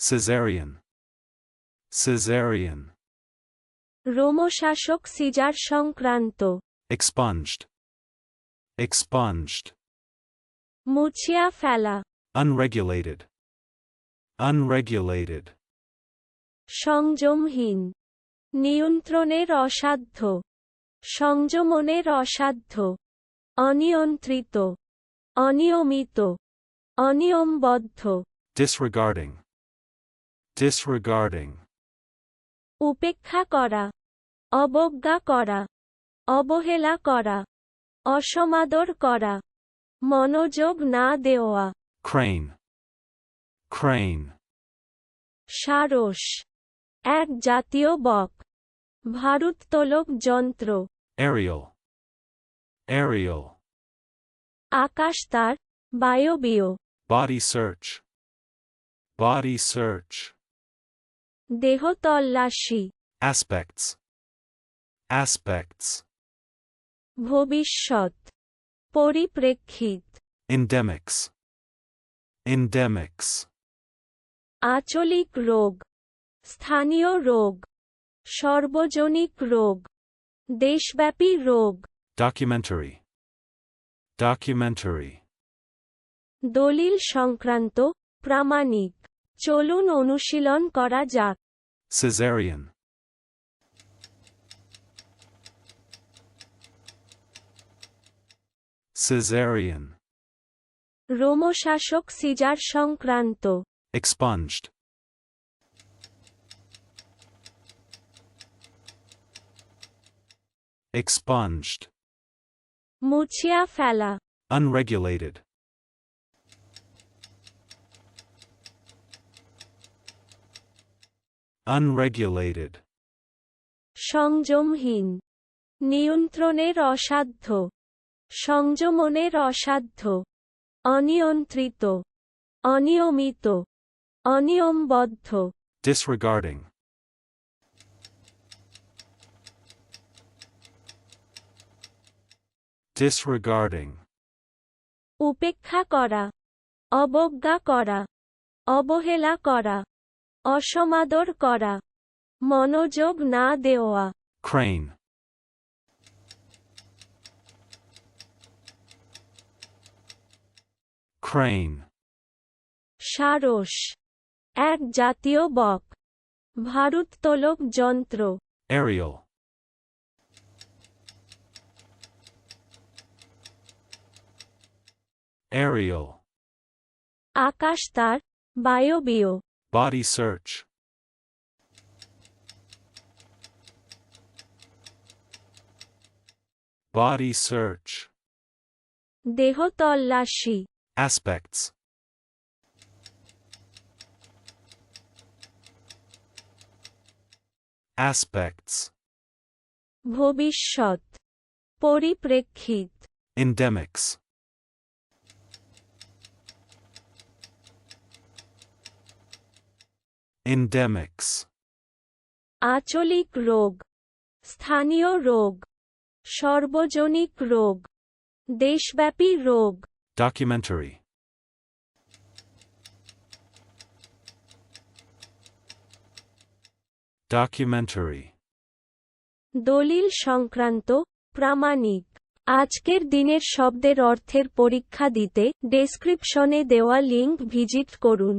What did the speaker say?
Caesarean. Caesarean. রোমশাসক Caesar সংক্রান্ত Expunged. Expunged. মুছিয়া ফেলা Unregulated. Unregulated. সংযমহীন নিয়ন্ত্রণের অসাধ্য সংযমনের অসাধ্য অনিয়ন্ত্রিত অনিয়মিত অনিয়মবদ্ধ Disregarding. Disregarding. উপেক্ষা করা অবজ্ঞা করা অবহেলা করা অসমাদর করা মনোযোগ না দেওয়া Crane. Crane. সারস এক জাতীয় বক ভারোত্তোলক যন্ত্র Aerial. Aerial. আকাশতার বায়বীয় Body search. Body search. দেহ তল্লাশি Aspects. Aspects. ভবিষ্যৎ পরিপ্রেক্ষিত Endemics. Endemics. আচলিক রোগ স্থানীয় রোগ সর্বজনিক রোগ দেশব্যাপী রোগ Documentary. Documentary. দলিল সংক্রান্ত প্রামাণিক চলুন অনুশীলন করা যাক। সিজারিয়ান সিজারিয়ান রোমশাসক সিজার সংক্রান্ত। এক্সপঞ্জড এক্সপঞ্জড মুছিয়া ফেলা। Unregulated Unregulated. সংযমহীন। নিয়ন্ত্রণের অসাধ্য। সংযমনের অসাধ্য। অনিয়ন্ত্রিত। অনিয়মিত। অনিয়মবদ্ধ। Disregarding. Disregarding. উপেক্ষা করা। অবজ্ঞা করা। অবহেলা করা। অসমাদর করা মনোযোগ না দেওয়া Crane. Crane. সারস এক জাতীয় বক ভারোত্তোলক যন্ত্র Aerial. Aerial. আকাশতার বায়বীয় Body search. Body search. দেহ তল্লাশি Aspects. Aspects. ভবিষ্যৎ পরিপ্রেক্ষিত Endemics. Endemics. আচলিক রোগ স্থানীয় রোগ সর্বজনিক রোগ দেশব্যাপী রোগ Documentary. Documentary. দলিল সংক্রান্ত প্রামাণিক আজকের দিনের শব্দের অর্থের পরীক্ষা দিতে ডেসক্রিপশনে দেওয়া লিংক ভিজিট করুন